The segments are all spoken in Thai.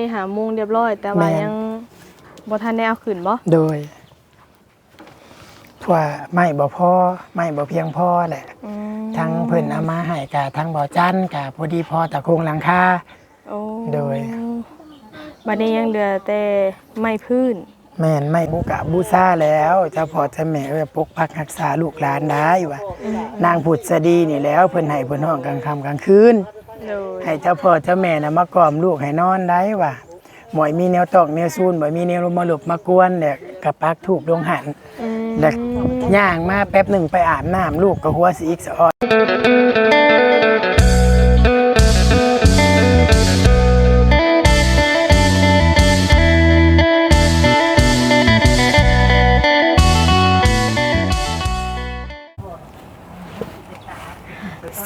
นี้หาโมงเรียบร้อย แต่ว่าแม่น ยังบ่ทันได้เอาขึ้นบ่โดยทั่วไม่บ่พอไม่บ่เพียงพอแหละ อืมทั้งเพิ่นเอามาให้กะทั้งบ่อจันกะพอดีพอตะโคงหลังคา โอ้โดย บัดนี้ยังเหลือแต่ไม้พื้น แม่นไม่บุกะบูซาแล้วเจ้าพ่อเจ้าแม่เอ้ยปกปักรักษาลูกหลานได้ว่ะนางผุดสดีนี่แล้วเพิ่นให้เพิ่นห้องกลางค่ำกลางคืนโดย ให้เจ้าพ่อเจ้าแม่น่ะมากล่อมลูกให้นอนได้ว่ะหมอยมีแนวตอกแนวซูนบ่มีแนวลมมาหลบมากวนเนี่ยกะปักถูกลงหันอืมแล้วย่างมาแป๊บหนึ่งไปอาบน้ำลูกก็หัวสีอีกสะออน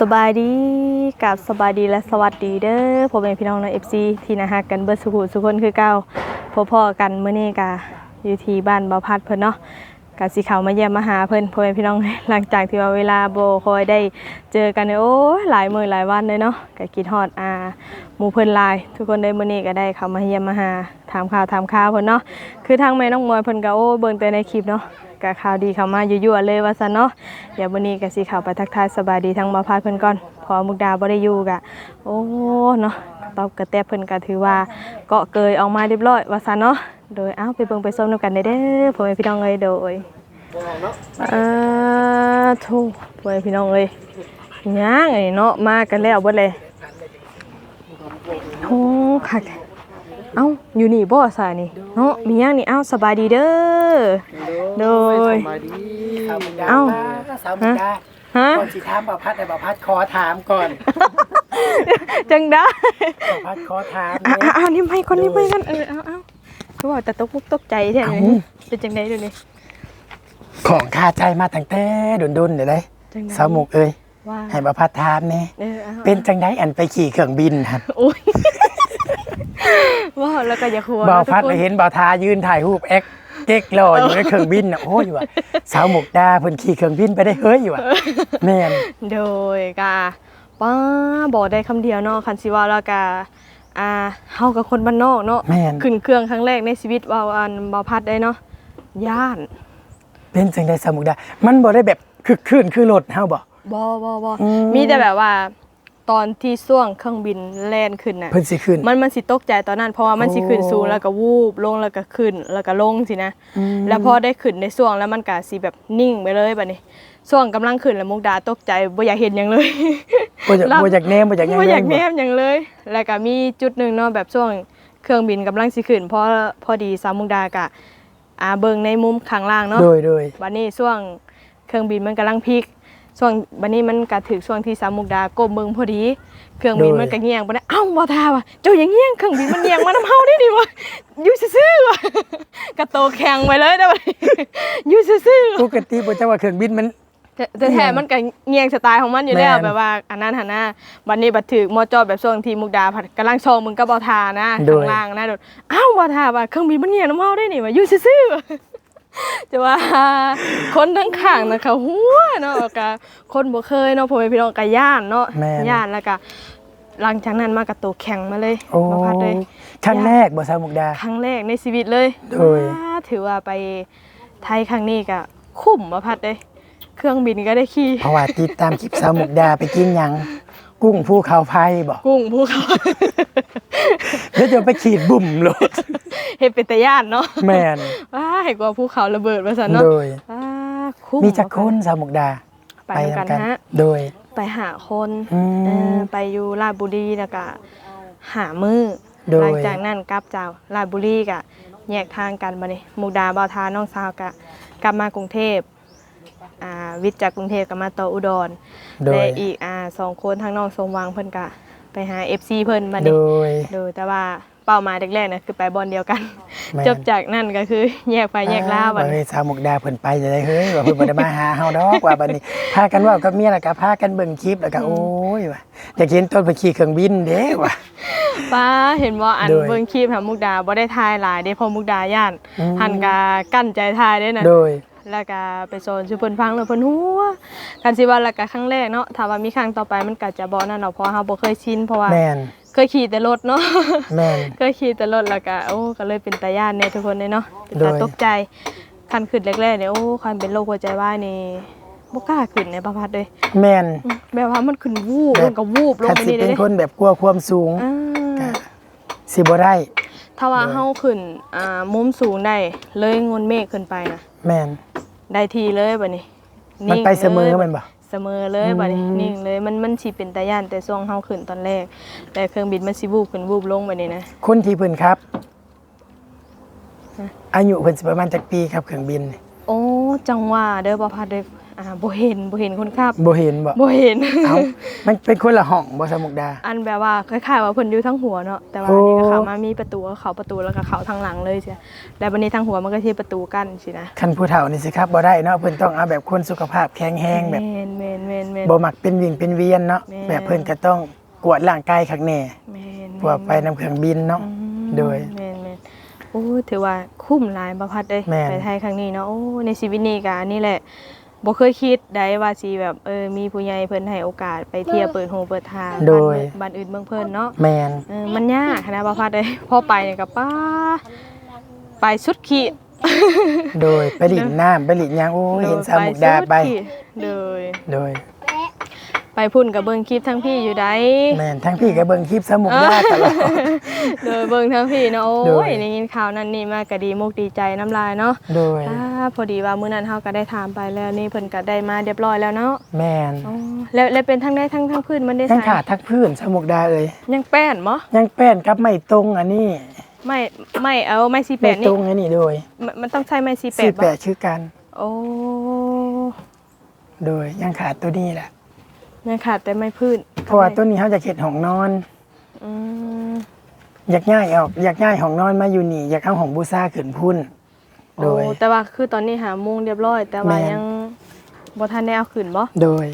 สบายดีกับสบายดีและสวัสดีเด้อพ่อแม่พี่น้องใน FC ที่นะฮะกันเบิดสุขุสุคนคือเก่าพ่อๆกันเมื้อนี้กะอยู่ที่บ้านบ่าวพัดเพิ่นเนาะกะสิเข้ามาเยี่ยมมาหาเพิ่นพ่อแม่พี่น้องหลังจากที่ว่าเวลาโบคอยได้เจอกันเนี่ยโอ้หลายมือหลายวันเลยเนาะก็คิดฮอดอาหมู่เพิ่นลาย ทุกคนได้มื้อนี้ก็ได้เข้ามาเยี่ยมมาหาถามข่าวถามข่าวเพิ่นเนาะคือทางแม่น้องมวยเพิ่นก็โอ้เบิ่งแต่ในคลิปเนาะ ก็ข่าวดีเข้ามายั่วๆเลยว่าซั่นเนาะเดี๋ยวมื้อนี้ก็สิเข้าไปทักทายสบายดีทั้งบ่าพัดเพิ่นก่อนพอมุกดาบ่ได้อยู่ก็โอ้เนาะตอบกระแตเพิ่นก็ถือว่าเกาะเกยออกมาเรียบร้อยว่าซั่นเนาะโดยเอ้าไปเบิ่งไปส้มนํกันได้เด้อพ่อแม่พี่น้องเอ้ยโดยอ่าทูพ่อแม่พี่น้องเอ้ยย่างไอ้เนาะมากันแล้วเบิดเลยโอ้คัก เอ้าอยู่นี่บ่ซานี่เนาะมีย่างนี่เอ้าสบายดีเด้อ โดย สวัสดีสาวมุกดาเอ้า สาวมุกดาฮะ ก่อนสิถามบ่าวพัดแต่บ่าวพัดขอถามก่อนจังได้บ่าวพัดขอถามอะเนี่ยอะอะนี่ไม่คนนี้ไม่กันเออเอาเอาคือว่าแต่ตกมุกตกใจแท้เอ้าเลยเป็นจังได๋เดี๋ยวนี้ของคาใจมาตั้งแต่ดุนๆเดี๋ยวเลยจังได๋สาวมุกเอ้ยว่าให้บ่าวพัดถามแน่เออเอาเป็นจังไดอันไปขี่เครื่องบินครับโอ้ย ว้าวแล้วก็อย่าหัวบ่าวนะทุกพัดคนเห็นบ่าวทายืนถ่ายรูปแอคเก๊กรออยู่ในเครื่องบินน่ะโอ้ยว่ะสาวมุกดาเพิ่นขี่เครื่องบินไปได้เฮ้ยว่ะแม่นโดยกาป้าบอกได้คำเดียวเนาะคันสิว่าแล้วกาอ่าเฮากับคนบ้านนอกเนาะแม่นขึ้นเครื่องครั้งแรกในชีวิตว่าอันบ่พัดได้เนาะย่าน เป็นจังไดสาวมุกดา มันบ่ได้แบบคึกคืนคือรถเฮาบ่บ่บ่บ่อืมมีแต่แบบว่า ตอนที่ช่วงเครื่องบินแล่นขึ้นน่ะ เพิ่นสิขึ้น มันมันสิตกใจตอนนั้น เพราะว่ามันสิขึ้นโอ้สูงแล้วก็วูบลงแล้วก็ขึ้นแล้วก็ลงสินะมแล้วพอได้ขึ้นในช่วงแล้วมันก็สิแบบนิ่งไปเลยบัดนี้ช่วงกำลังขึ้นแล้วมุกดาตกใจบ่อยากเห็นหยังเลย บ่อยากรับ บ่อยากแนมบ่อยากหยังบ่เลอยากแนบ่มหยังเลย แล้วก็มีจุดหนึ่งเนาะแบบช่วงเครื่องบินกำลังสิขึ้นเพราะพอดีสามมุกดากะอ่าเบิ่งในมุมข้างล่างเนาะ โดยโดย วันนี้ช่วงเครื่องบินมันกำลังพลิก ช่วงวันนี้มันก็ถึงช่วงที่สามมุกดาก้มเบิ่งพอดี เครื่องบินมันก็เงียงไปนะเอ้าบ่ทาว่ะเจ้าอย่างเงียงเครื่องบินมันเงียงมาน้ำเฮาได้ดิวะอยู่ซื่อๆว่ะกระโตแข็งไปเลยได้อบัดนี้อยู่ซื่อๆปกติบ่จะว่าเครื่องบินมันแต่แต่แท้มันก็เงียงสไตล์ของมันอยู่แล้วแม่นแบบว่าอันนั้นหันหน้าวันนี้บัดถือมอจอแบบช่วงที่มุกดาผัดกำลังชองมึงก็บอทานะโดยข้างล่างนะโดดอ้าวบอทาว่ะเครื่องบินมันเงียงน้ำเมาได้นี่ว่ะอยู่ซื่อๆว่ะ จะว่าคนทั้งข้างนะเขาหัวเนาะก็คนบ่เคยเนาะพ่อแม่พี่น้องก็ย่านเนาะแม่น ย่านแล้วก็หลังจากนั้นมากับตัวแข็งมาเลยโอ้มาพัดเลย ครั้งแรกบ่สาวมุกดา ครั้งแรกในชีวิตเลยโดยว้าถือว่าไปไทยครั้งนี้ก็คุ้มมาพัดเลย เครื่องบินก็ได้ขี่ เพราะว่าติดตามคลิปสาวมุกดาไปกินหยัง กุ้งภูเขาไฟบ่กุ้งภูเขาแล้วจะไปขีดบุ่มโลดเฮ็ดเป็นตาย่านเนาะแม่นว้าเห็นว่าภูเขาระเบิดมาซั่นเนาะโดยว้าคุ้มมีจักคนสาวมุกดา ไปนำกันนำฮะโดย ไปหาคนอืมเออไปอยู่ราชบุรีแล้วก็หามือโดยหลังจากนั้นกลับจากราชบุรีก็แยกทางกันมานี่มุกดาบ่าวทาน้องสาวก็กลับมากรุงเทพ อ่าวิทย์จากกรุงเทพก็มาต่ออุดรโดย และอีกอ่าสองคนทางน้องสมหวังเพิ่นก็ไปหา FC เพิ่นมาโดนี่ยดูแต่ว่าเป้าหมายแรกๆนะคือไปบอลเดียวกัน แม่น จบจากนั่นก็คือแยกไปแยกล่าบับัดดนี้สาวมุกดาเพิ่นไปจะได้เฮ้ยว่าเพิ่นบ่ได้มาหาเฮาดอกว่าบัดนี้พากันเว้ากับเมียแล้วก็พากันเบิ่งคลิปแล้วก็โอ้ยว่ะอยากเห็นต้นไปขี่เครื่องบินเด้ว่ะป้าเห็นว่าอันโดยเบิ่งคลิปหามุกดาบ่ได้ทายหลายเด้เพอมุกดาย่านอืม หันกากั้นใจทายเด้น่ะโดย แล้วก็ไปโซนชื่อเพิ่นฟังแล้วเพิ่นฮู้ว่ากันสิว่าแล้วก็ครั้งแรกเนาะถ้าว่ามีครั้งต่อไปมันก็จะบ่นั่นเนาะเพราะว่าเฮาบ่เคยชินเพราะว่าแม่นเคยขี่แต่รถเนาะแม่นเคยขี่แต่รถแล้วก็โอ้ก็เลยเป็นตาย่านเนี่ยทุกคนเลยเนาะเป็นตาโดยตกใจคันขึ้นแรกๆเนี่ยโอ้คันเป็นโรคหัวใจวายนี่บ่กล้าขึ้นเนี่ยประพัดเลยแม่นอืมแบบว่ามันขึ้นวูบแบบมันก็วูบลงคันไปสินี่เลเป็นยคนแบบกลัวความสูงอ่าก็สิบ่ได้ถ้าว่าเฮาขึ้นอ่ามุมสูงได้เลยงนเมฆขึ้นไปนะแม่น ได้ทีเลยบัดนี้มันไปเสมอลยแมันบ่เสมอเลยบัดนี้อืมนิ่งเลยมันมันสิเป็นตาย่านแต่ช่วงเฮาขึ้นตอนแรก แต่เครื่องบินมันสิวูบขึ้นวูบลงบัดนี้นะคนที่เพิ่นครับฮะอายุเพิ่นสิประมาณจักปีครับเครื่องบินนี่โอ้จังหว่าเด้อประพัดเด้อ อ่าบ่เห็นบ่เห็นคนขับบ่เห็นบ่บ่เห็น เอ้ามันเป็นคนละห้องบ่สมุกดา อันแบบว่าคล้ายๆว่าเพิ่นอยู่ทั้งหัวเนาะแต่ว่าโอ้อันนี้ก็เข้ามามีประตูก็เข้าประตูแล้วก็เข้าทางหลังเลยใช่แล้วบัดนี้ทางหัวมันก็ที่ประตูกั้นสินะคันผู้เฒ่านี่สิครับบ่ได้เนาะเพิ่นต้องเอาแบบคนสุขภาพแข็งแรงแบบแม่นแม่นแม่นแม่น บ่มักเป็นวิ่งเป็นเวียนเนาะแม่ แบบเพิ่นก็ต้องกวดร่างกายข้างแน่แม่นเพราะว่าไปนํเครื่องบินเนาะ อืมโดยแม่นแม่นโอ้ถือว่าคุ้มหลายประพัดเลยแม่น ไปไทยครั้งนี้เนาะโอ้ในชีวิตนี้ก็อันนี้แหละ บ่เคยคิดได้ว่าสิแบบเออมีผู้ใหญ่เพิ่นให้โอกาสไปเที่ยวเปิดหูเปิดทางโดย บ้านอื่นเมืองเพิ่นเนาะแม่นเออมันยากนะประพัดเลยพอไปเนี่ยกับป้าไปสุดขีดโดยไปหลินน้ำไปหลินหยังโอ้ยเห็นสามุกดาไปสุขีโดยโดย ไปพุ่นกับเบิ่งคลิปทั้งพี่อยู่ได้แม่นทั้งพี่ก็เบิ่งคลิปสามุกดาตลอดโดยเบิ่งทั้งพี่เนาะโดโอ้ยยได้ยินข่าวนั้นนี่มาก็ดีมุกดีใจน้ำลายเนาะโดยอ่าพอดีว่ามื้อนั้นเฮาก็ได้ถามไปแล้วนี่เพิ่นก็ได้มาเรียบร้อยแล้วเนาะแม่นอ๋อแล้วแล้วเป็นทั้งได้ทั้งทั้งพื้นมันได้ทั้งใส่ขาทักพื้นสามุกดาเอ้ยยังแป้นบ่ยังแป้นกับไม่ตรงอันนี้ไม่ไม่เอาไม่สีแปไม่ดตนี่รงอันนี้โดยมันมันต้องใช้ไม่สีแปสี่ดแปบ่ดชื่อกัน โอ้โดยยังขาดตัวนี้แหละ ยังขาดแต่ไม่พื้นเพราะว่าตัวนี้เขาจะเข็ดห้องนอน อืมอยากง่ายออกอยากง่ายห้องนอนมาอยู่นี่อยากเอาห้องบูซ่าขึ้นพุ่น โดยโอ้แต่ว่าคือตอนนี้หาโมงเรียบร้อย แต่ว่าแม่น ยังบ่ทันได้เอาขึ้นบ่โดย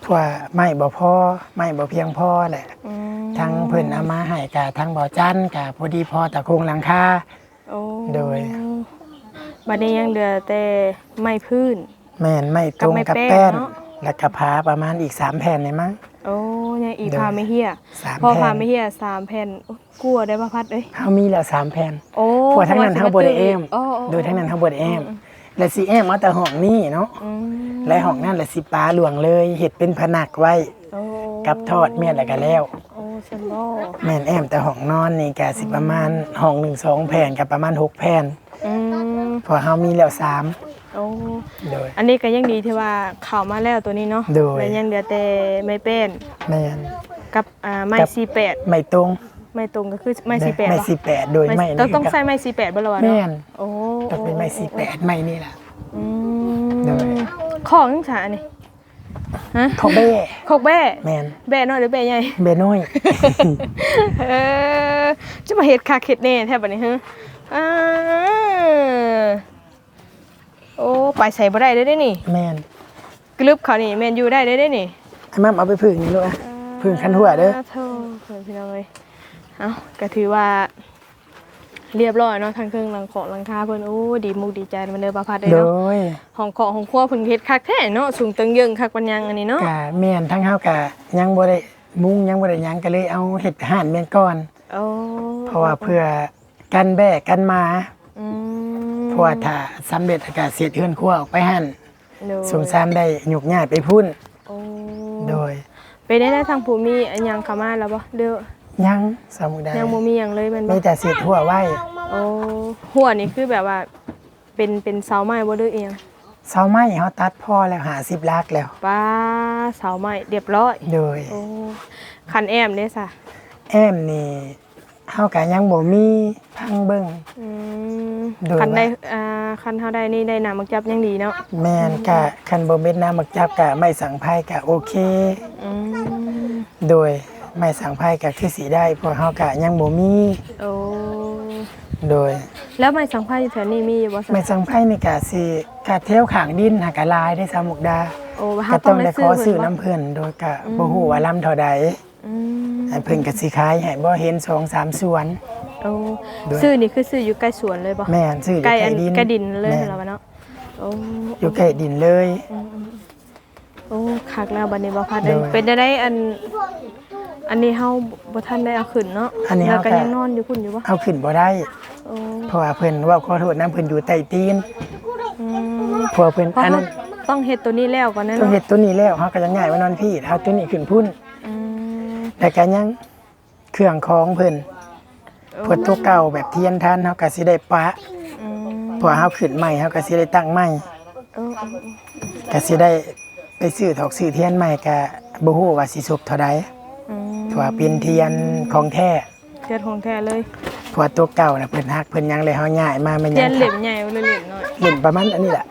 เพราะว่าไม่บ่พอไม่บ่เพียงพอแหละ อืมทั้งเพิ่นเอามาให้กะทั้งบ่อจันกะพอดีพอตะโครงหลังคา โอ้โดย บัดนี้ยังเหลือแต่ไม้พื้น แม่นไม่ตรงกับไม้กับแป้แป้นนเนาะ แล้วก็พาประมาณอีกสามแผ่นเลยมั้ง โอ้ยังอีกโดยพาไม่เฮียสามพอแผ่นพาไม่เฮียสามแผ่นโอ้กลัวได้ป่ะพัดเอ้ยเฮามีแล้วสามแผ่น โอ้เพราะทั้งนั้นเฮาบ่ได้แอม โอ้โอ้โดยทั้งนั้นเฮาบ่ได้แอม และสิแอมมาแต่ห้องนี้เนาะ อืมและห้องนั้นละสิปลาหลวงเลยเฮ็ดเป็นผนักไว้ โอ้กับทอดเมียนแล้วก็แล้ว โอ้ฉันบ่แม่นแอมแต่ห้องนอนนี่ก็สิประมาณห้องหนึ่งสองแผ่นกับประมาณหกแผ่นอืมเพอเฮามีแล้วสาม โอ้โดย อันนี้ก็ยังดีที่ว่าเข้ามาแล้วตัวนี้เนาะโดย แล้วยังเหลือแต่ไม้เป็นแม่น กับอ่าไม้กับ สี่แปดไม่ตรงไม้ตรงก็คือไม้สี่แปดไม่เหรอสิแปดโดยไม่ต้องต้องนี่ก็ใช้ไม้สี่แปดบ่ล่ะวะแม่เนาะนโอ้ต้องเป็นไม่สิแปดไม่นี่ล่ะอืโดยมของจังซะอันนี้ฮะเขาเบ้โคกแบ้แม่นแบ้น้อยหรือแบ้ใหญ่ เบ้น้อย เออจะมาเฮ็ดคักเฮ็ดแน่แท้บัดนี้ฮะอ่า โอ้ไปใส่บ่ได้เด้อเด้นี่แม่นกลึบเขานี่แม่นอยู่ได้เด้อเด้นี่ไอ้มั่มเอาไปพึ่งนี่ลูกอะพึ่งคันหัวเด้อโธ่เพิ่นพี่น้องเอ้ยเอ้าก็ถือว่า เรียบร้อยเนาะทางเครื่องหลังของหลังคาเพิ่นโอ้ดีมุกดีใจมันเด้อบ่าพัดเด้อโดเนาะยห้องของห้องครัวเพิ่นเฮ็ดคักแท้เนาะสูงเตึงเยิงคักปัญญังอันนี้เนาะกะแม่นทั้งเฮากะยังบ่ได้มุงยังบ่ได้หยังก็เลยเอาเห็ดห่านแม่นก่อน โอ้เพราะว่าเพื่อกันแบกกันมาอืมเพ ราะว่าถ้าสำเร็จอากาศเสียดเฮือนครัวออกไปหั่นโดยสงสารได้หยุกหยาดไปพุ่น โอ้โดยไปได้ได้ทางผู้มีอันหยังเข้ามาแล้วบ่เด้อยังสมุได้ยังบ่มีหยังเลยแมันบ่มีแต่เสียดหัวไว้โอ้หัวนี่คือแบบว่าเป็นเป็นเสาไม้บ่หรืออีหยังเสาไม้เฮาตัดพอแล้ว50ลักแล้ว ป้าเสาไม้เรียบร้อยโดย โอ้คันแอมเด้ซะแอมนี่เฮาก็ยังบ่มีพังเบิ่งอืม โดยคันได้ว่าอ่าคันเฮาได้นี่ได้น้ำมักจับยังดีเนาะแม่นกะคันบ่เม็ดน้ำมักจับกะไม่สังไผกะโอเค อืมโดยไม่สังไผกะคือสิได้เพราะเฮากะยังบ่มีโอ้โดย แล้วไม้สังไผ่แถวนี้มีอยู่บ่ซะไม่สังไผนี่กะสิกะเที่ยวขางดินหากะลายได้สามุกดาโอ้ก็เฮาต้องได้ขอซื้อเพิ่น้ำบ่เพิ่นโดยกะบ่ฮู้ว่าลำเท่าใดอืมอันเพิ่นก็สิขายให้บ่เห็น2 3สวนโอ้โดยซื้อนี่คือซื้ออยู่ใกล้สวนเลยบ่แม่นซื้ออยู่ใกล้ใกอัล้นดินใกล้ดินเลยแม่นเหรอวะเนาะโอ้อยู่ใกล้ดินเลย โอ้คักแล้วบัดนี้บ่พัดเด้ยโดย เป็นได้ได้อัน อันนี้เฮาบ่ทันได้เอาขึ้นเนาะอันนี้แล้วเฮาก็ก็ยังนอนอยู่พุ่นอยู่บ่เอาขึ้นบ่ได้ โอ้เพราะว่าเพิ่นเว่าขอโทษนะเพิ่นอยู่ใต้ตีนอืมเพราะว่าเพิ่นเพราะอันเขานั้นต้องเฮ็ดตัวนี้แล้วก่อนนะต้องเนาะเฮ็ดตัวนี้แล้วเฮาก็จะง่ายมานอนพี่เอาตัวนี้ขึ้นพุ่นอืมแล้วก็ยังเครื่องของเพิ่น เพิ่นตัวเก่าแบบเทียนทันเฮาก็สิได้ปะอืมเพอเฮาขึ้นใหม่เฮาก็สิได้ตั้งใหม่เออเออก็สิได้ไปซื้อถอกซื้อเทียนใหม่ก็บ่ฮู้ว่าสิสุบเท่าใดอืมเพราะว่าเป็นเทียนของแท้เทียนของแท้เลยเพราะว่าตัวเก่าน่ะเพิ่นฮักเพิ่นยังเลยเฮาย้ายมาแม่นเทียัยนงเหล็มใหญ่หรือเหล็มน้อยเล่นประมาณอันนี้แหละ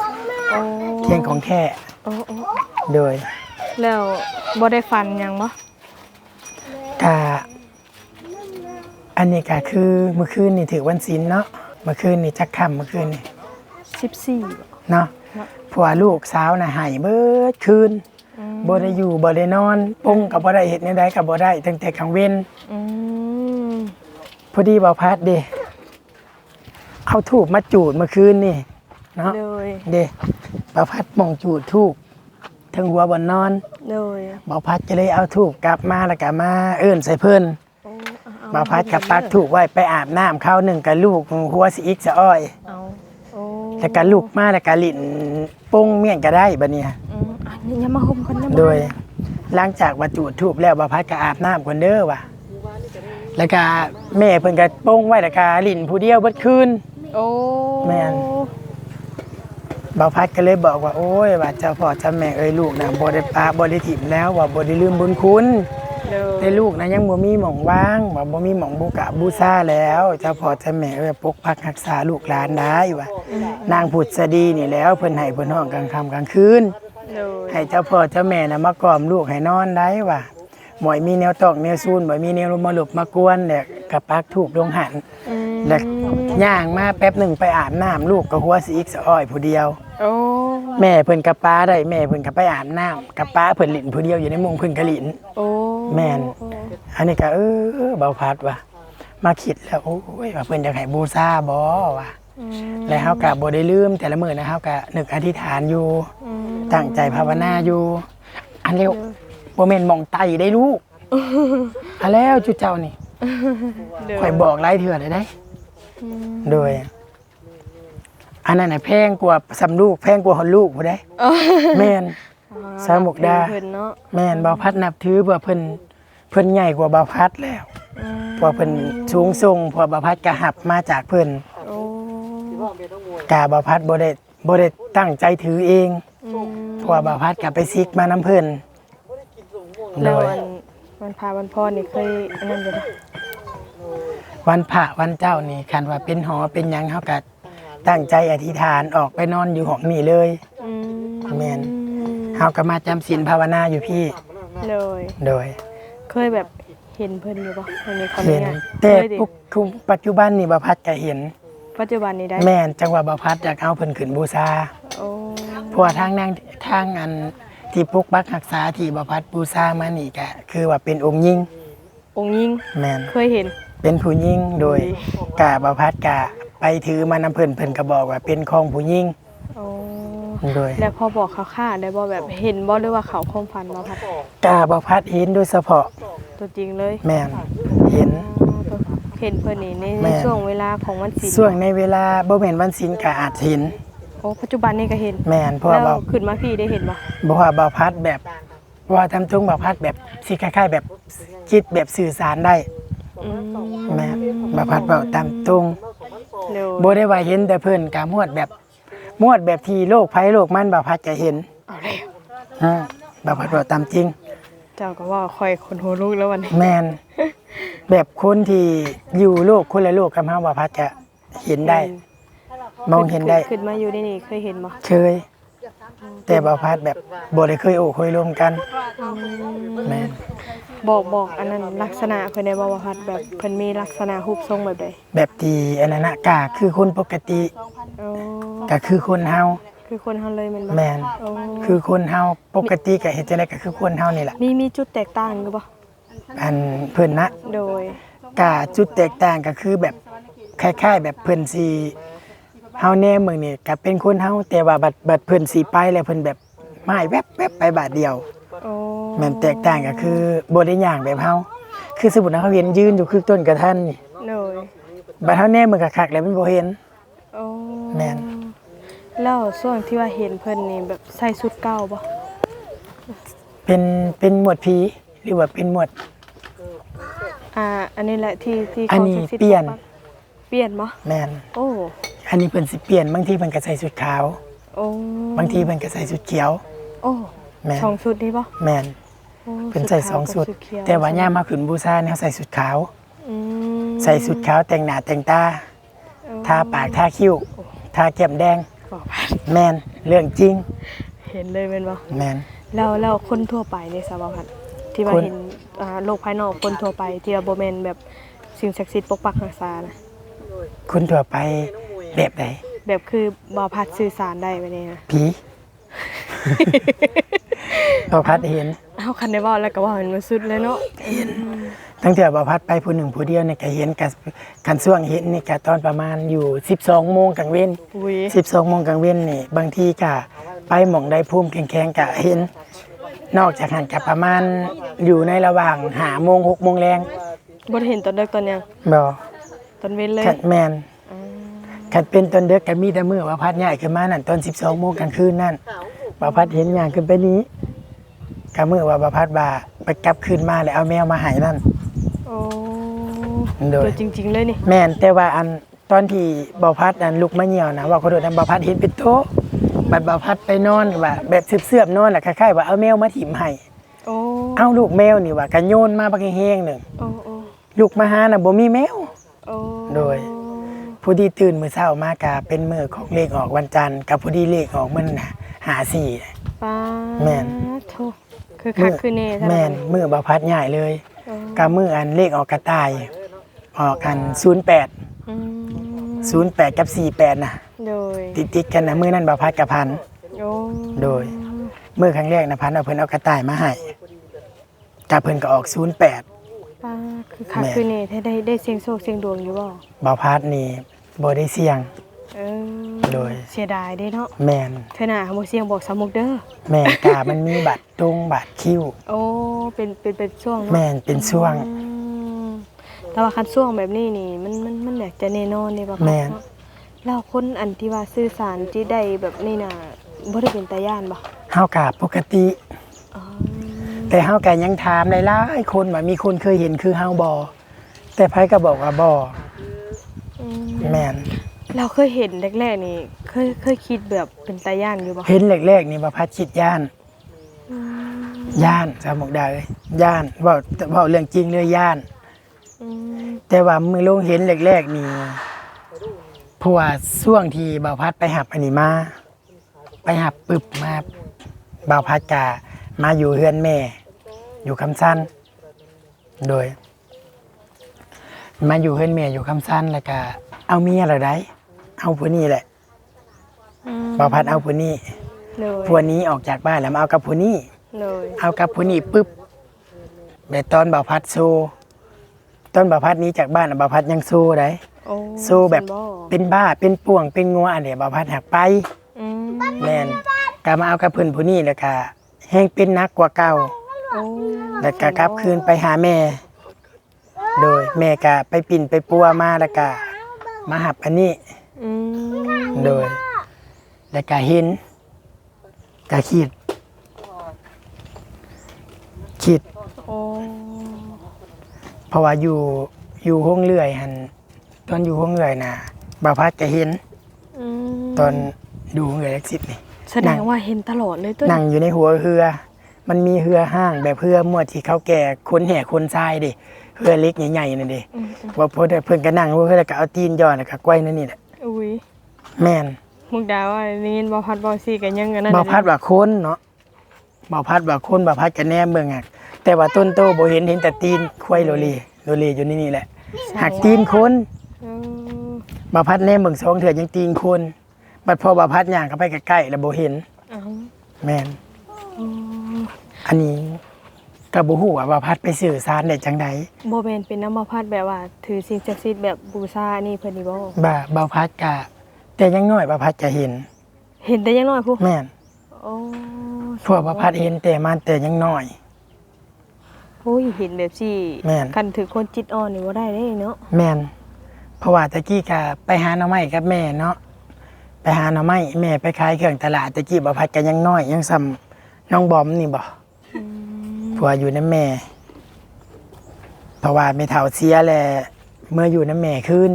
โอ้เทียนของแท้โอ้โอ้โดย แล้วบ่ได้ฟันหยังบ่กา อันนี้ก็คือเมื่อคืนนี่ถือวันศีลเนาะเมื่อคืนนี่จักค่ำเมื่อคืนนี่14บ่เนาะเพราะว่าลูกสาวน่ะให้เบิดคืนอืมบ่ได้อยู่บ่ได้นอนปงก็บ่ได้เฮ็ดแนวใดก็บ่ได้ตั้งแต่กลางเว้นอืมพอดีบ่พัดเด้เอาทูบมาจูดเมื่อคืนนี่เนาะเลยเด้บ่พัดหมองจูดทูบถึงหัวบ่นอนเลยบ่พัดก็เลยเอาทูบกลับมาแล้วก็มาเอิ้นใส่เพิ่น โอ้เอาเอาบ่พัดกับปักทูบไว้ไปอาบน้ำข้าวหนึงกับลูกหัวสิอีกสะอ้อย เอาโอ้แล้วก็ลูกมาแล้วก็ลิ้นโป้งเมี่ยงก็ได้บัดเนี้อืมอันนี้อย่ามาห่มกันนะโดยหลังจากว่าจูดทูบแล้วบ่พัดก็อาบน้ำก่อนเด้อว่ะแล้วก็แม่เพิ่นก็โป้งไว้แล้วก็ลิ้นผู้เดียวเบิดคืน โอ้แม่นบ่พัดก็เลยบอกว่าโอ้ยว่าเจ้าพ่อเจ้าแม่เอ้ยลูกน่ะบ่ได้ปาบ่ได้ถิ่มแล้วว่าบ่ได้ลืมบุญคุณเด้อ แต่ลูกนะยังบ่มีหม่องว่างว่าบ่มีหม่องบูกะบูชาแล้วเจ้าพ่อเจ้าแม่เอ้ยปกปักรักษาลูกหลานได้ว่านางพุทธดีนี่แล้วเพิ่นให้เพิ่นห้องกลางค่ำกลางคืนเด้อให้เจ้าพ่อเจ้าแม่น่ะมากล่อมลูกให้นอนได้ว่าบ่ให้มีแนวตอกแนวซูนบ่ให้มีแนวลมมาหลบมากวนเนี่ยก็ปักถูกลงหันอืมแล้วย่างมาแป๊บหนึงไปอาบน้ำลูกก็หัวสิอีกสะอ้อยผู้เดียว โอ้แม่เพิ่นกับป้าได้แม่เพิ่นก็ไปอาบน้ำกับป้าเพิ่นหลินผู้เดียวอยู่ในมุงเพิ่นก็หลิน โอ้แม่น อันนี้ก็เออเออเบาพัดว่ะมาคิดแล้วโอ้ยว่าเพิ่นจะให้บูชาบ่ว่ะอืมแล้วเฮาก็บ่ได้ลืมแต่ละมื้อนะเฮาก็นึกอธิษฐานอยู่อืมตั้งใจภาวนาอยู่ อันเร็วบ่แม่นหมองไตได้ลูกอันแล้วจุเจ้านี่เด้อข่อยบอกหลายเทื่อเลยได้ อืมโดย อันนั้นน่ะแพงกว่าสำลูกแพงกว่าหอนลูกผู้ใดแม่น สามมุกดา เพิ่นเนาะแม่นบ่าวพัดนับถือเพื่อเพิ่นเพิ่นใหญ่กว่าบ่าวพัดแล้วอืมเพราะเพิ่นสูงส่งเพราะบ่าวพัดก็หับมาจากเพิ่นโอ้กาบ่าวพัดบ่ได้บ่ได้ตั้งใจถือเองอืมเพราะว่าบ่าวพัดก็ไปซิกมานํเพิ่นโดแล้วยวันวันพาวันพ่อนี่เคยอันนั้นอยู่บ่วันพระวันเจ้านี่คันว่าเป็นหอเป็นหยังเฮาก็ ตั้งใจอธิษฐานออกไปนอนอยู่ห้องนี่เลยอืมแม่นเฮาก็มาจำศีลภาวนาอยู่พี่เลย โดยเคยแบบเห็นเพิ่นอยู่บ่วันนี้เขาเห็นเนี่ยแต่เคยดิปุกคุมปัจจุบันนี่บ่าวพัดก็เห็น ปัจจุบันนี้ได้แม่นจังหวะบ่าวพัดอยากเอาเพิ่นขึ้นบูชา โอ้เพราะว่าทางนางทางอันที่ปกปักรักษาที่บพัดปูซามานี่ก็คือว่าเป็นองค์ยิ่งองค์ยิงแมนเคยเห็น เป็นผู้ยิ่งโดยอุ้ยกาบพัดกะไป ถือมานำเพิ่นเพิ่นก็บอกว่าเป็นของผู้ยิ่งโอ้โดยแล้วพอบอกเขาค่าได้บ่แบบเห็นบ่หรือว่าเขาคมฟันมาพัดกาบพัดเห็นโดยเฉพาะตัวจริงเลยแมนเห็นอ๋อตัวเห็นเพิ่นนี่ในแม่ในช่วงเวลาของวันศีลส่วนในเวลาบ่แม่นวันศีลก็อาจเห็นโอ้ปัจจุบันนี่ก็เห็นแมนเพราะแล้ว่าวบ่ขึ้นมาพี่ได้เห็นบ่บ่ว่าบพัดแบบว่าทำทุงบพัดแบบสิคล้ายๆแบบคิดแบบสื่อสารได้อืมแม่บพัดเว้าตามตรง เร็วบ่ได้ว่าเห็นแต่เพิ่นกะมวดแบบมวดแบบที่โลกภัยโลกมันบ่พัดจะเห็นเอาแล้วอ่าบ่พัดว่าตามจริง เจ้าก็ว่าคอยคนหัวลูกแล้ววันนี้ แม่นแบบคนที่อยู่โลกคนละโลกกับเฮาบ่พัดจะเห็นได้ มองเห็นได้ ขึ้นมาอยู่ในนี่เคยเห็นบ่เคย แต่บ่พัดแบบบ่ได้เคยโอ้เคยร่วมกันแม่นบอกบอกอันนั้นลักษณะเพิ่นได้บ่ว่าพัดแบบเพิ่นมีลักษณะรูปทรงแบบใดแบบที่อันนั้นน่ะก็คือคนปกติโอ้ก็คือคนเฮาคือคนเฮาเลยแม่นบ่แม่นโอ้คือคนเฮาปกติก็เฮ็ดจังได๋ก็คือคนเฮานี่แหละมีมีจุดแตกต่างอยู่บ่อันเพิ่นนะ โดย กาจุดแตกต่างก็คือแบบคล้ายๆ แบบเพิ่นสี เฮาแน่เมืองนี่ก็เป็นคนเฮาแต่ว่าบัดบัดเพิ่นสีไปแล้วเพิ่นแบบไม้แวบๆไปบาทเดียวโอ้แม่นแตกต่างก็คือบ่ได้ย่างแบบเฮาคือสมมุติว่าเขาเห็นยืนอยู่คือต้นกระทันนี่โดยบัดเฮาแน่มือคักๆแล้วมันบ่เห็น โอ้แม่น แล้วช่วงที่ว่าเห็นเพิ่นนี่แบบใส่ชุดเก่าบ่เป็นเป็นหมวดผีหรือว่าเป็นหมวด อ่า อันนี้แหละที่ที่อันนี้ขาสิทธิ์เปลี่ยนปกปักเปลี่ยนบ่แม่นโอ้อันนี้เพิ่นสิเปลี่ยนบางทีเพิ่นก็ใส่ชุดขาว โอ้บางทีเพิ่นก็ใส่ชุดเขียว โอ้แม่นสองชุดนี้บ่แม่นเพิ่นใส่สองขาวชุด แต่ว่าย่ามาขึ้นบูชาเนี่ยใส่ชุดขาวใส่ชุดขาวแต่งหน้าแต่งตาทาปากทาคิ้วทาแก้มแดงขอพัดแมนเรื่องจริง เห็นเลยแม่นบ่แมนแล้วแล้วคนทั่วไปนี่สาวพัดที่ว่าเห็นอ่าโลกภายนอกคนทั่วไปที่ว่าบ่แม่นแบบสิ่งศักดิ์สิทธิ์ปกปักรักษานะ คนทั่วไปแบบใดแบบคือบ่พัดสื่อสารได้ไปเนี่ยนะผี บอพัดเห็นเฮาคันได้เว้าแล้วก็เว่ามันมาสุดเลยเนาะตั้งแต่บอพัดไปผู้หนึ่งผู้เดียวเนี่ยก็เห็นกับกันช่วงเห็นนี่ก็ตอนประมาณอยู่12โมงกลางเว้นอุ้ย12โมงกลางเว้นนี่บางทีก็ไปหม่องได้ภูมิแข็งๆก็เห็น นอกจากหันกับประมาณอยู่ในระหว่างหาโมงหกโมงแรงบ่ได้เห็นตอนเด็กตอนยังบอ ตอนเว้นเลยขัดแมนอ่าขัดเป็นตอนเด็กก็มีแต่มือว่าพัดใหญ่ขึ้นมานั่นตอน12โมงกลางคืนนั่นว่าพัดเห็นอย่างขึ้นไปนี้ก็มือว่าบาพัดบาไปกลับคืนมาแล้วเอาแมวมาใหายนั่นโอ้โดยตัวจริง ๆ เลยนี่แม่นแต่ว่าอันตอนที่บาพัดอันลุกมาเหี่ยวนะว่าเขาโดดนั้นบาพัดเห็นเป็นโต๊ะบัดบาพัดไปนอนว่าแบบเสื่อมๆนอนแหละคล้ายๆว่าเอาแมวมาถิ่มให้โอ้เอาลูกแมวนี่ว่ากันโยนมาบักแห้งๆหนึ่งโอ้โอ้ลูกมาหาน่ะบ่มีแมว โอ้โดย ผู้ที่ตื่นมื้อเช้ามากะเป็นมื้อของเลขออกวันจันทร์กับผู้ที่เลขออกมื้อน่ะหาสี่ ป้าแม่นโธ่คือคักคือแน่ท่าแม่นมื้อบาพัดใหญ่เลยโอ้กับมื้ออันเลขออกกระต่าย ออกอัน 08 อืม08 กับ 48น่ะโดยติดๆกันนะมื้อนั้นบาพัดกับพัน โอ้โดย มื้อครั้งแรกนะพันเอาเพิ่นเอากระต่ายมาให้กับเพิ่นก็ออก 08 ป้าคือคักแม่ คือแน่แท้ได้ได้เสียงโชคเสียงดวงอยู่บ่บาพัดนี่บ่ได้เสี่ยง เออโดย เสียดายเด้เนาะแม่นเธอน่ะบ่เสียงบอกสามุกเด้อแม่นกามันมีบัตรตรงบัตรคิว โอ้เป็นเป็นเป็นช่วงเนาะ แม่นเป็นช่วง อืมแต่ว่าคันช่วงแบบนี้นี่ มันมันมันอยากจะแน่นอนนี่บ่ครับแม่น เนาะแล้วคนอันที่ว่าสื่อสารที่ได้แบบนี้น่ะบ่ได้เป็นตาย่านบ่เฮากะปกติ อ๋อ แต่เฮากะยังถามหลายๆคนว่ามีคนเคยเห็นคือเฮาบ่แต่ไผก็บอกว่าบ่อืมแม่นเราเคยเห็นแรกๆนี่ เคยเคยคิดแบบเป็นตาย่านอยู่บ่เห็นแรกๆนี่บ่พัดคิดย่านอืมย่านสามมุกดาเอ้ยย่านเว้าเว้าเรื่องจริงเลยย่าน อืมแต่ว่ามือลงเห็นแรกๆนี่เพราะว่าช่วงที่บ่าวพัดไปหับอันนี้มา ไปหับปึบมาบ่าวพัดกะ มาอยู่เฮือนแม่ อยู่คำสั้นโดย มาอยู่เฮือนแม่อยู่คำสั้นแล้วก็เอาเมียอะไรได้ เอาผู้นี้แหละอืมบ่าวพัดเอาผู้นี้เลยผู้นี้ออกจากบ้านแล้วมาเอากับผู้นี้ เลยเอากับผู้นี้ปุ๊บแต่ตอนบ่าวพัดโซตอนบ่าวพัดหนี้จากบ้านน่ะบ่าวพัดยังโซได้ โอ้สู้แบบบ่เป็นบ้าเป็นป่วงเป็นงัวอันเดียบ่าวพัดหักไปอืมแม่นกามาเอากับเพิ่นผู้นี้แล้วก็ แห้งเป็นนักกว่าเก่าโอ้แล้วก็กลับคืนไปหาแม่ โดยแม่ก็ไปปิ่นไปปัวมาแล้วก็มาหับอันนี้อืมโดย แล้วก็เห็นก็คิดคิดโอ้เพราะว่าอยู่อยู่ห้องเลื่อยหันตอนอยู่ห้องเลื่อยนะบ่าวพัดก็เห็นอืมตอนดูห้องเลื่อยเล็กสิบนี่ แสดงว่าเห็นตลอดเลยตัวนั่งอยู่ในหัวเรือ มันมีเรือห้างแบบเรือหมวดที่เขาแก่คนแห่คนทรายดิเรือเล็กใหญ่ๆนั่นดิอืมอืมว่าเพิ่นเพิ่นก็นั่งเรือแล้วก็เอาตีนย่อแล้วก็ไกว้นั่นนี่แหละอุ้ยแม่นมุกดาว่านี่ยินบ่พัดบ่ซีกันยังกันนั่นบ่พัดว่าคนเนาะบ่พัดว่าคนบ่พัดก็แนมเบิ่งอะแต่ว่าต้นโตบ่เห็นเห็นแต่ตีนควายโลเลโลเลอยู่นี่นี่แหละหักตีนคนเออบ่พัดแนมเบิ่งสองเถื่อยังตีนคน บัดพอบ่พัดย่างเข้าไปใกล้ๆแล้วบ่เห็นเอาแม่นอืมอันนี้ก็บ่ฮู้ว่าบ่พัดไปสื่อสารได้จังใดบ่แม่นเป็นน้ำบ่พัดแบบว่า ถือสิ่งศักดิ์สิทธิ์แบบบูชานี่เพิ่นนี่บ่บ่าบ่พัดกะแต่ยังน้อยบ่พัดจะเห็น เห็นแต่ยังน้อยผู้แม่นโอ้พวกบ่พัดเห็นแต่มันแต่ยังน้อย โอ้ยเห็นแบบสิแม่น คันถือคนจิตอ่อนนี่บ่ได้เด้เนาะ แม่นเพราะว่าตะกี้ก็ไปหาหน่อไม้กับแม่เนาะ ไปหาหน่อไม้แม่ไปขายเครื่องตลาดตะกี้บ่พัดกันยังน้อย ยังซ้ำน้องบอมนี่บ่ผัวอยู่น้ำแม่ เพราะว่าไม่เท่าเสียแหละเมื่ออยู่น้ำแม่คืน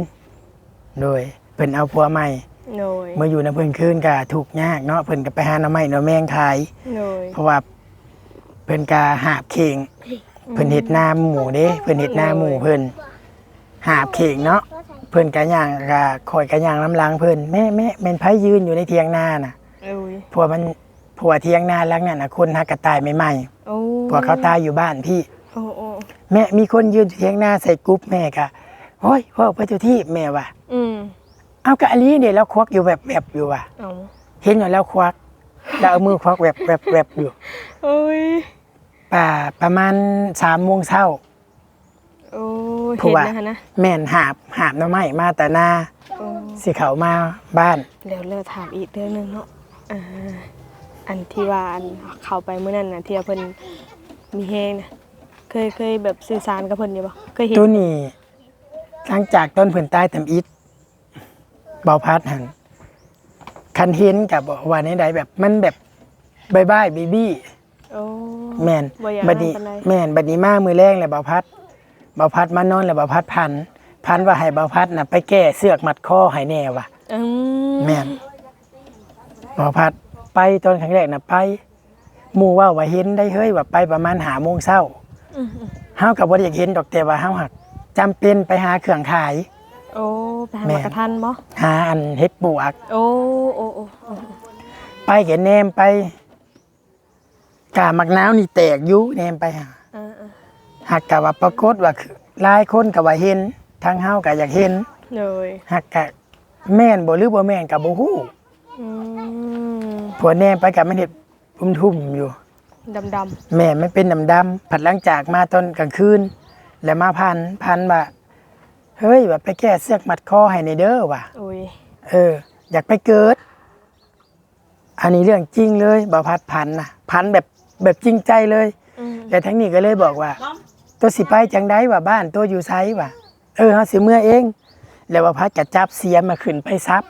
โดยเพิ่นเอาผัวใหม่ โดยเมื่ออยู่น้ำเพิ่นคืนก็ถูกข์ยากเนาะเพิ่นก็ไปหาหน่อไม้หน่อแมงขาย โดยเพราะว่าเพิ่นก็หาบเข่งเพิ่นเฮ็ดนาหมูเด้ เพิ่นเฮ็ดนาหมูเพิ่นหาบเข่งเนาะ เพิ่นก็ย่างก็คอยก็ย่างน้ำล้างเพิ่นแม่แม่แม่นไผยืนอยู่ในเถียงนาน่ะโอ้ยเพราะวมันเพราะวเถียงนาหลังนั้นน่ะคนหักกระตายใหม่โอ้ๆเพราะวเขาตายอยู่บ้านพี่ โอ้โอ้แม่มีคนยืนอยู่เถียงนาใส่กรุ๊ปแม่ก็โอ้ยพ่อไปเจ้าที่แม่ว่าอืมเอากะอันนี้เดี๋ยวเราควักอยู่แบบแบบๆอยู่ว่ะ เอาเห็นอยู่แล้วควักแล้วเอามือควักแบบแบบแบบอยู่โอ้ยป่าประมาณสามโมงเช้าโอ้ยผู้ เห็นว่านะคะนะแม่นหาบหาบหน้ำไม้มาแต่หน้าโอ้สิเขามาบ้าน แล้วเลิกถามอีกเรื่องหนึงเนาะอ่าอันที่ว่าอันเข้าไปเมื่อนั้นน่ะที่ว่าเพิ่นมีแฮงน่ะเคยเคยแบบสื่อสารกับเพิ่นอยู่บ่เคยเห็นตัวนี้หลังจากต้นเผืนใต้ทำอิฐเบาพัดหันคันเห็นกับว่าในใดแบบมันแบบบายบายบีบี้โอ้แม่นบ่อยากบัดนี้นั่นปานใด แม่นบัดนี้มามือแรงเลยเบาพัดเบาพัดมานอนแล้วเบาพัดพัน พันว่าให้เบาพัดน่ะไปแก้เสือกมัดคอให้แน่ว่ะอืมแม่นเบาพัดไปตอนครั้งแรกน่ะไปหมู่ว่าว่าเห็นได้เฮ้ยว่าไปประมาณหาโมงเช้าอืมอืมเฮากับบ่ได้อยากเห็นดอกแต่ว่าเฮาหักจำเป็นไปหาเครื่องขาย โอ้ไปหาแม่หมากระทันบ่หาอันเฮ็ดปวก โอ้โอ้โอ้โอ้ไปแกแนมไปกามักน้าวนี่แตกอยู่แนมไปหาอ่า หักกะว่าปรากฏว่าคือหลายคนก็ว่าเห็นทางเฮาก็อยากเห็นๆเลยหักกะแม่นบ่หรือบ่แม่นก็บ่ฮู้อืมผัวแนมไปก็มันเฮ็ดทุ่มๆอยู่ ดำแม่ไม่เป็นดำๆผัดหลังจากมาตอนกลางคืน แล้วมาพันพันว่าเฮ้ยว่าไปแก้เสือกมัดคอให้ในเด้อว่ะๆโอ้ยเออ อยากไปเกิด อันนี้เรื่องจริงเลยบาพัดพันนะพันแบบแบบจริงใจเลย อืมแต่ทั้งนี้ก็เลยบอกว่า ตัวสิไปจังได้ว่าบ้านตัวอยู่ไซว่ะเออเฮาสิเมื่อเอง แล้วบาพัดก็จับเสียมมาขึ้นไปซับ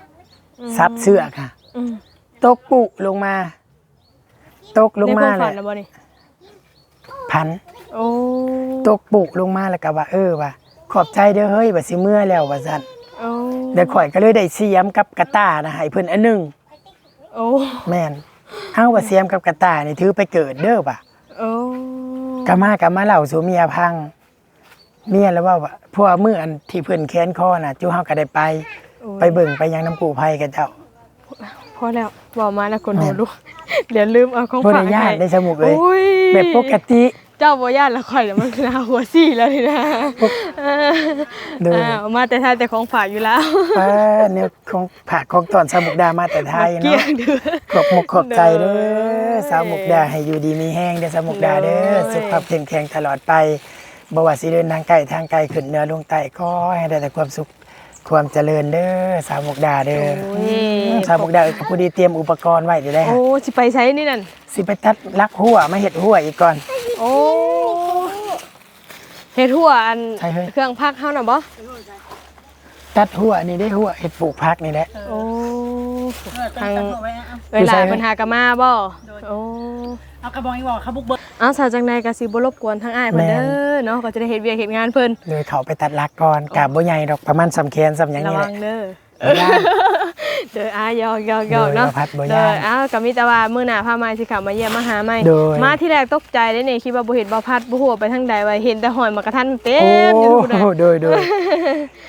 ซับเสื้อค่ะอืมตกปุลงมา ตกลงมาในควเลฝันยนะบ่นี่พันโอ้ตกปุลงมาแล้วก็ว่า เออว่าขอบใจเด้อเฮ้ยว่าสิเมื่อแล้วว่าซั่นโอ้แล้วข่อยก็เลยได้เสียมกับกระตานะให้เพิ่นอันหนึงโอ้แม่นเฮาว่าเสียมกับกระต่ายนี่ถือไปเกิดเด้อป่ะโอ้ กะมากะมาเล่าสู่เมียพัง เมียแล้วว่าว่าพวกมืออันที่เพิ่นแค้นคอน่ะจูเฮาก็ได้ไป โอ้ยไปเบิ่งไปยังน้ำปูภัยกันเจ้าพอแล้วบอกมาแล้วคนแม่หูนลูกเดี๋ยวลืมเอาของบ่ฝาได้กญาติได้ให้สมุกเลยโอ้ยแบบปกติ เจ้าบ่ญาติละข่อยแล้วมันคือหาหัวซี่แล้วนี่นะเออเด้ออ้าวมาแต่ทายแต่ของฝากอยู่แล้วป้าเนี่ยของผักของตอนสมุกดามาแต่ไทยเกลี้ยเนาะงเด้อ ขอบมกขอบใจเด้เด้ออสาวมุกดาให้อยู่ดีมีแห้งเด้อสาวมุกดาเด้เด้ออสุขภาพเข้มแข็งตลอดไปบ่ว่าสิเดินทางไกลทางไกลขึ้นเหนือลงใต้ก็ให้ได้แต่ความสุขความเจริญเด้อสาวมุกดาเด้อโอ้ยสาวมุกดากับผู้ดีเตรียมอุปกรณ์ไว้เดี๋ยวได้โอ้ฮะสิไปใช้นี่นั่นสิไปตัดลักหัวมาเห็ดหัวอีกก่อน โอ้เฮ็ดหัวอันใช่เฮ้ย เครื่องพักเฮาน่ะบ่ตัดหัวนี่ได้หัวเห็ดปลูกพักนี่แหละ โอ้ทางตั้งหัวไว้เอาเวลาปัญหากะมาบ่โอ้เอากระบองอีบอกเขาบุกเบิกเอาสาวจังใดก็สิบ่รบกวนทางอ้ายเพิ่นเด้อเนาะก็จะได้เฮ็ดเวียกเฮ็ดงานเพิ่นเลยเขาไปตัดลักก่อนกาบบ่ใหญ่ดอกประมาณสำแคนสำหยังระนี่แหวัละงเด้อบ่ย่าน เด้ออ้ายยอกยอกยอกเนาะโดยว่าพัดบ่เด้ย่าอนอ้าวก็มีแต่ว่ามื้อหน้าพามาสิเข้ามาเยี่ยมมาหาใหม่ โดย มาที่แรกตกใจเด้นี่คิดว่าบ่เห็นบ่พัดบ่ฮู้ว่าไปทางใดว่าเห็นแต่หอยมากระทันเต็โอ้มอยู่พุ่นน่ะ โดยโดย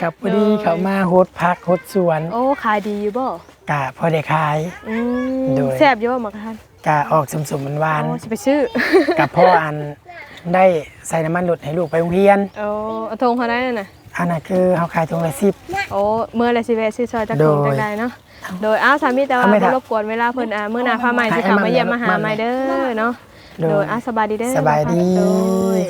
กับพอดีเขามาโฮดพักโฮดสวนโอ้ขายดีอยู่บ่กะพอได้ขาย อืมโดย แซ่บอยู่บ่หมากระทันกะออกสมๆหวานโอ้สิไปซื้อ ๆกับพ่ออันได้ใส่น้ำมันรถให้ลูกไปโรงเรียน โอ้เอาทงเขาได้นั่นน่ะ อันนั้นคือเฮาขายถุงละ10โอ้เมื่อไรสิแวะซื้อซอยจักโดรยจักใดเนาะโดยอ้าวสามีแต่ว่าเอาไม่บ่ทันรบกวนเวลาเพิ่นอ่ามื้อหน้าพาใหม่สิเข้ามาเยี่ยมมาหาใหม่เด้อเนาะโดยโดยอ้าวสบายดีเด้อสบายดี โดย